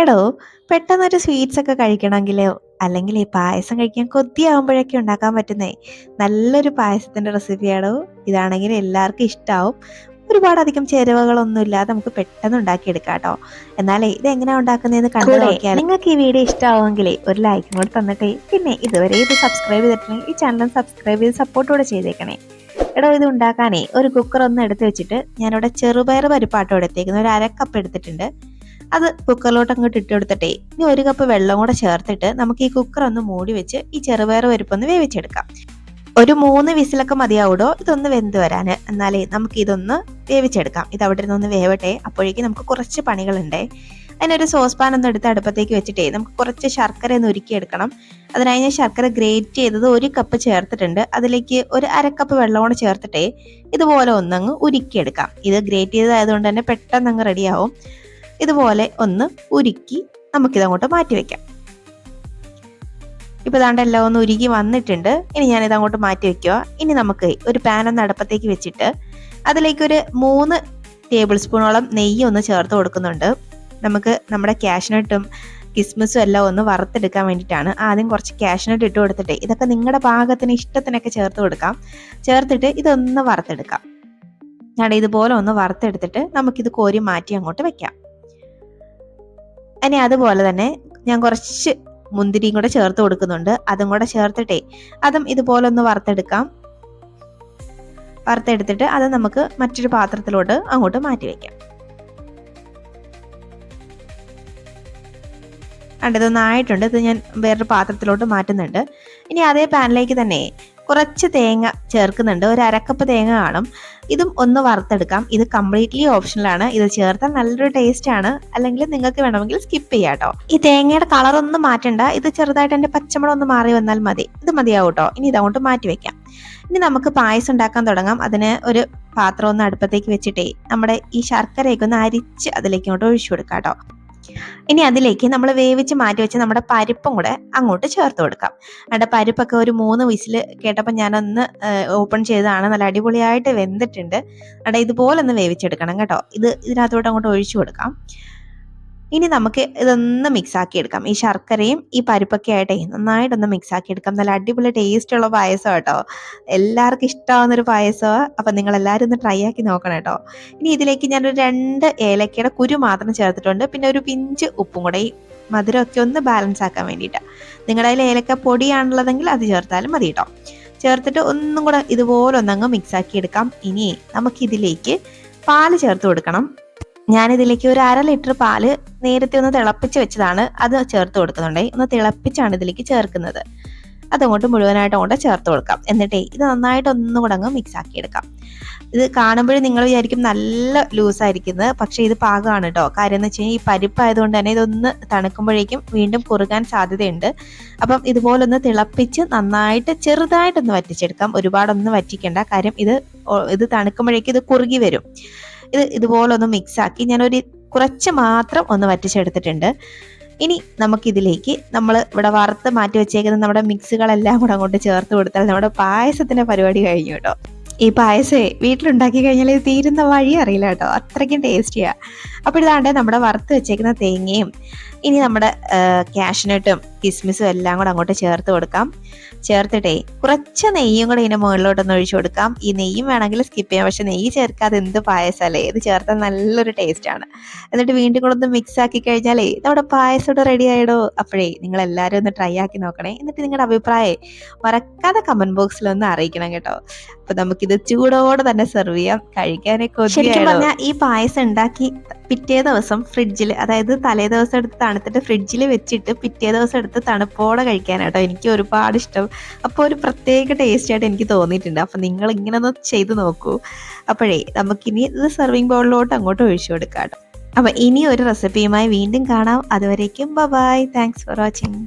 എടോ പെട്ടെന്നൊരു സ്വീറ്റ്സ് ഒക്കെ കഴിക്കണമെങ്കിലോ? അല്ലെങ്കിൽ ഈ പായസം കഴിക്കാൻ കൊതിയാവുമ്പോഴൊക്കെ ഉണ്ടാക്കാൻ പറ്റുന്നേ? നല്ലൊരു പായസത്തിന്റെ റെസിപ്പിയാണോ ഇതാണെങ്കിൽ എല്ലാവർക്കും ഇഷ്ടമാവും ഒരുപാടധികം ചേരുവകളൊന്നും ഇല്ലാതെ നമുക്ക് പെട്ടെന്ന് ഉണ്ടാക്കിയെടുക്കാം കേട്ടോ. എന്നാലേ ഇത് എങ്ങനെ ഉണ്ടാക്കുന്നതെന്ന് കണ്ടു നോക്കിയാൽ നിങ്ങൾക്ക് ഈ വീഡിയോ ഇഷ്ടമാവുമെങ്കിലേ ഒരു ലൈക്കും കൂടി തന്നിട്ടേ പിന്നെ ഇതുവരെ ഇത് സബ്സ്ക്രൈബ് ചെയ്തിട്ടുണ്ടെങ്കിൽ ഈ ചാനൽ സബ്സ്ക്രൈബ് ചെയ്ത് സപ്പോർട്ടോടെ കൂടെ ചെയ്തേക്കണേ. എടോ ഇത് ഉണ്ടാക്കാനേ ഒരു കുക്കർ ഒന്ന് എടുത്ത് വെച്ചിട്ട് ഞാനിവിടെ ചെറുപയർ പരിപ്പാട്ടോ എടുത്തേക്കുന്നത് ഒരു അരക്കപ്പ് എടുത്തിട്ടുണ്ട്. അത് കുക്കറിലോട്ട് അങ്ങോട്ട് ഇട്ട് കൊടുത്തിട്ടേ ഇനി ഒരു കപ്പ് വെള്ളം കൂടെ ചേർത്തിട്ട് നമുക്ക് ഈ കുക്കർ ഒന്ന് മൂടി വെച്ച് ഈ ചെറുപയർ പരിപ്പൊന്ന് വേവിച്ചെടുക്കാം. ഒരു മൂന്ന് വിസിലൊക്കെ മതിയാവൂടോ? ഇതൊന്ന് വെന്ത് വരാന്. എന്നാലേ നമുക്ക് ഇതൊന്ന് വേവിച്ചെടുക്കാം. ഇത് അവിടെ നിന്നൊന്ന് വേവട്ടെ. അപ്പോഴേക്കും നമുക്ക് കുറച്ച് പണികളുണ്ടേ. അതിനൊരു സോസ് പാൻ ഒന്ന് എടുത്ത് അടുപ്പത്തേക്ക് വെച്ചിട്ടേ നമുക്ക് കുറച്ച് ശർക്കര ഒന്ന് ഉരുക്കിയെടുക്കണം. അതിനായി ഞാൻ ശർക്കര ഗ്രേറ്റ് ചെയ്തത് ഒരു കപ്പ് ചേർത്തിട്ടുണ്ട്. അതിലേക്ക് ഒരു അരക്കപ്പ് വെള്ളം കൂടെ ചേർത്തിട്ടേ ഇതുപോലെ ഒന്നങ്ങ് ഉരുക്കിയെടുക്കാം. ഇത് ഗ്രേറ്റ് ചെയ്തതായതുകൊണ്ട് തന്നെ പെട്ടെന്ന് അങ്ങ് റെഡിയാവും ഇതുപോലെ ഒന്ന് ഉരുക്കി നമുക്കിത് അങ്ങോട്ട് മാറ്റി വെക്കാം. ഇപ്പൊ ഇതാണ്ട് എല്ലാം ഒന്ന് ഉരുകി വന്നിട്ടുണ്ട്. ഇനി ഞാൻ ഇത് അങ്ങോട്ട് മാറ്റി വെക്കുക ഇനി നമുക്ക് ഒരു പാൻ ഒന്ന് അടുപ്പത്തേക്ക് വെച്ചിട്ട് അതിലേക്ക് ഒരു മൂന്ന് ടേബിൾ സ്പൂണോളം നെയ്യ് ഒന്ന് ചേർത്ത് കൊടുക്കുന്നുണ്ട്. നമുക്ക് നമ്മുടെ ക്യാഷ്നട്ടും കിസ്മിസും എല്ലാം ഒന്ന് വറുത്തെടുക്കാൻ വേണ്ടിയിട്ടാണ് ആദ്യം കുറച്ച് ക്യാഷ്നട്ട് ഇട്ട് കൊടുത്തിട്ട് ഇതൊക്കെ നിങ്ങളുടെ പാകത്തിന് ഇഷ്ടത്തിനൊക്കെ ചേർത്ത് കൊടുക്കാം. ചേർത്തിട്ട് ഇതൊന്ന് വറുത്തെടുക്കാം. ഞാൻ ഇതുപോലെ ഒന്ന് വറുത്തെടുത്തിട്ട് നമുക്കിത് കോരി മാറ്റി അങ്ങോട്ട് വെക്കാം. ഇനി അതുപോലെ തന്നെ ഞാൻ കുറച്ച് മുന്തിരിയും കൂടെ ചേർത്ത് കൊടുക്കുന്നുണ്ട്. അതും കൂടെ ചേർത്തിട്ടേ അതും ഇതുപോലെ ഒന്ന് വറുത്തെടുക്കാം. വറുത്തെടുത്തിട്ട് അത് നമുക്ക് മറ്റൊരു പാത്രത്തിലോട്ട് അങ്ങോട്ട് മാറ്റി വെക്കാം. ഇതൊന്നായിട്ടുണ്ട്. ഇത് ഞാൻ വേറൊരു പാത്രത്തിലോട്ട് മാറ്റുന്നുണ്ട്. ഇനി അതേ പാനിലേക്ക് തന്നെ കുറച്ച് തേങ്ങ ചേർക്കുന്നുണ്ട്. ഒരു അരക്കപ്പ് തേങ്ങ കാണും. ഇതും ഒന്ന് വറുത്തെടുക്കാം. ഇത് കംപ്ലീറ്റ്ലി ഓപ്ഷണലാണ് ഇത് ചേർത്താൽ നല്ലൊരു ടേസ്റ്റ് ആണ്. അല്ലെങ്കിൽ നിങ്ങൾക്ക് വേണമെങ്കിൽ സ്കിപ്പ് ചെയ്യാം കേട്ടോ ഈ തേങ്ങയുടെ കളർ ഒന്നും മാറ്റണ്ട. ഇത് ചെറുതായിട്ട് എന്റെ പച്ചമുളക് ഒന്ന് മാറി വന്നാൽ മതി. ഇത് മതിയാവും കേട്ടോ ഇനി ഇതങ്ങോട്ട് മാറ്റി വെക്കാം. ഇനി നമുക്ക് പായസം ഉണ്ടാക്കാൻ തുടങ്ങാം. അതിന് ഒരു പാത്രം ഒന്ന് അടുപ്പത്തേക്ക് വെച്ചിട്ടേ നമ്മുടെ ഈ ശർക്കരയൊക്കെ ഒന്ന് അരിച്ച് അതിലേക്ക് ഇങ്ങോട്ട് ഒഴിച്ചു കൊടുക്കാം കേട്ടോ ഇനി അതിലേക്ക് നമ്മൾ വേവിച്ച് മാറ്റി വെച്ച് നമ്മുടെ പരിപ്പും കൂടെ അങ്ങോട്ട് ചേർത്ത് കൊടുക്കാം. അവിടെ പരിപ്പൊക്കെ ഒരു മൂന്ന് വിസിൽ കേട്ടപ്പോൾ ഞാനൊന്ന് ഓപ്പൺ ചെയ്തതാണ്. നല്ല അടിപൊളിയായിട്ട് വെന്തിട്ടുണ്ട്. അവിടെ ഇതുപോലെ ഒന്ന് വേവിച്ചെടുക്കണം കേട്ടോ. ഇത് ഇതിനകത്തോട്ട് അങ്ങോട്ട് ഒഴിച്ചു കൊടുക്കാം. ഇനി നമുക്ക് ഇതൊന്ന് മിക്സ് ആക്കി എടുക്കാം. ഈ ശർക്കരയും ഈ പരിപ്പൊക്കെ ആയിട്ടേ നന്നായിട്ടൊന്ന് മിക്സ് ആക്കി എടുക്കാം. നല്ല അടിപൊളി ടേസ്റ്റ് ഉള്ള പായസം കേട്ടോ. എല്ലാവർക്കും ഇഷ്ടമാവുന്നൊരു പായസമാണ് അപ്പം നിങ്ങൾ എല്ലാവരും ഒന്ന് ട്രൈ ആക്കി നോക്കണം കേട്ടോ. ഇനി ഇതിലേക്ക് ഞാനൊരു രണ്ട് ഏലക്കയുടെ കുരു മാത്രം ചേർത്തിട്ടുണ്ട്. പിന്നെ ഒരു പിഞ്ച് ഉപ്പും കൂടെ ഈ മധുരമൊക്കെ ഒന്ന് ബാലൻസ് ആക്കാൻ വേണ്ടിയിട്ടാണ് നിങ്ങളുടെ കയ്യിൽ ഏലക്ക പൊടിയാണുള്ളതെങ്കിൽ അത് ചേർത്താലും മതി കേട്ടോ. ചേർത്തിട്ട് ഒന്നും കൂടെ ഇതുപോലെ ഒന്നങ്ങ് മിക്സ് ആക്കി എടുക്കാം. ഇനി നമുക്കിതിലേക്ക് പാൽ ചേർത്ത് കൊടുക്കണം. ഞാനിതിലേക്ക് ഒരു അര ലിറ്റർ പാൽ നേരത്തെ ഒന്ന് തിളപ്പിച്ച് വെച്ചതാണ്. അത് ചേർത്ത് കൊടുക്കുന്നുണ്ടേ. ഒന്ന് തിളപ്പിച്ചാണ് ഇതിലേക്ക് ചേർക്കുന്നത്. അതങ്ങോട്ട് മുഴുവനായിട്ട് അങ്ങോട്ട് ചേർത്ത് കൊടുക്കാം. എന്നിട്ടേ ഇത് നന്നായിട്ട് ഒന്നും കൂടെ അങ്ങ് മിക്സ് ആക്കി എടുക്കാം. ഇത് കാണുമ്പോഴും നിങ്ങൾ വിചാരിക്കും നല്ല ലൂസായിരിക്കുന്നത് പക്ഷേ ഇത് പാകമാണ് കേട്ടോ കാര്യം എന്ന് വെച്ച് കഴിഞ്ഞാൽ ഈ പരിപ്പായതുകൊണ്ട് തന്നെ ഇതൊന്ന് തണുക്കുമ്പോഴേക്കും വീണ്ടും കുറുകാൻ സാധ്യതയുണ്ട്. അപ്പം ഇതുപോലൊന്ന് തിളപ്പിച്ച് നന്നായിട്ട് ചെറുതായിട്ടൊന്ന് വറ്റിച്ചെടുക്കാം. ഒരുപാടൊന്നും വറ്റിക്കേണ്ട. കാര്യം ഇത് ഇത് തണുക്കുമ്പോഴേക്കും ഇത് കുറുകി വരും. ഇത് ഇതുപോലെ ഒന്ന് മിക്സ് ആക്കി ഞാനൊരു കുറച്ച് മാത്രം ഒന്ന് വറ്റിച്ചെടുത്തിട്ടുണ്ട്. ഇനി നമുക്കിതിലേക്ക് നമ്മൾ ഇവിടെ വറുത്ത് മാറ്റി വെച്ചേക്കുന്ന നമ്മുടെ മിക്സുകളെല്ലാം കൂടെ അങ്ങോട്ട് ചേർത്ത് കൊടുത്താൽ നമ്മുടെ പായസത്തിന്റെ പരിപാടി കഴിഞ്ഞു കേട്ടോ. ഈ പായസേ വീട്ടിലുണ്ടാക്കി കഴിഞ്ഞാൽ ഇത് തീരുന്ന വഴി അറിയില്ല കേട്ടോ. അത്രയ്ക്കും ടേസ്റ്റിയാ അപ്പോൾ ഇതാണ്ട് നമ്മുടെ വറുത്ത് വെച്ചേക്കുന്ന തേങ്ങയും ഇനി നമ്മുടെ ക്യാഷിനട്ടും കിസ്മിസും എല്ലാം കൂടെ അങ്ങോട്ട് ചേർത്ത് കൊടുക്കാം. ചേർത്തിട്ടേ. കുറച്ച് നെയ്യും കൂടെ ഇതിന്റെ മുകളിലോട്ടൊന്ന് ഒഴിച്ചു കൊടുക്കാം. ഈ നെയ്യും വേണമെങ്കിൽ സ്കിപ്പ് ചെയ്യാം. പക്ഷെ നെയ്യ് ചേർക്കാതെ എന്ത് പായസമല്ലേ? ഇത് ചേർത്താൽ നല്ലൊരു ടേസ്റ്റ് ആണ്. എന്നിട്ട് വീണ്ടും കൂടെ ഒന്ന് മിക്സ് ആക്കി കഴിഞ്ഞാലേ നമ്മുടെ പായസം റെഡി ആയിടോ? അപ്പോഴേ നിങ്ങൾ എല്ലാവരും ഒന്ന് ട്രൈ ആക്കി നോക്കണേ. എന്നിട്ട് നിങ്ങളുടെ അഭിപ്രായം മറക്കാതെ കമന്റ് ബോക്സിൽ ഒന്ന് അറിയിക്കണം കേട്ടോ. അപ്പൊ നമുക്കിത് ചൂടോടെ തന്നെ സെർവ് ചെയ്യാം. കഴിക്കാനൊക്കെ ശരിക്കും പറഞ്ഞാൽ ഈ പായസം ഉണ്ടാക്കി പിറ്റേ ദിവസം ഫ്രിഡ്ജിൽ അതായത് തലേ ദിവസം എടുത്ത് തണുത്തിട്ട് ഫ്രിഡ്ജിൽ വെച്ചിട്ട് പിറ്റേ ദിവസം എടുത്ത് തണുപ്പോടെ കഴിക്കാനാട്ടോ എനിക്ക് ഒരുപാട് ഇഷ്ടം. അപ്പോൾ ഒരു പ്രത്യേക ടേസ്റ്റ് ആയിട്ട് എനിക്ക് തോന്നിയിട്ടുണ്ട്. അപ്പം നിങ്ങൾ ഇങ്ങനെ ഒന്ന് ചെയ്ത് നോക്കൂ. അപ്പോഴേ നമുക്കിനി ഇത് സെർവിങ് ബൗളിലോട്ട് അങ്ങോട്ട് ഒഴിച്ചു കൊടുക്കാം അപ്പോൾ അപ്പം ഇനി ഒരു റെസിപ്പിയുമായി വീണ്ടും കാണാം. അതുവരേക്കും ബൈ താങ്ക്സ് ഫോർ വാച്ചിങ്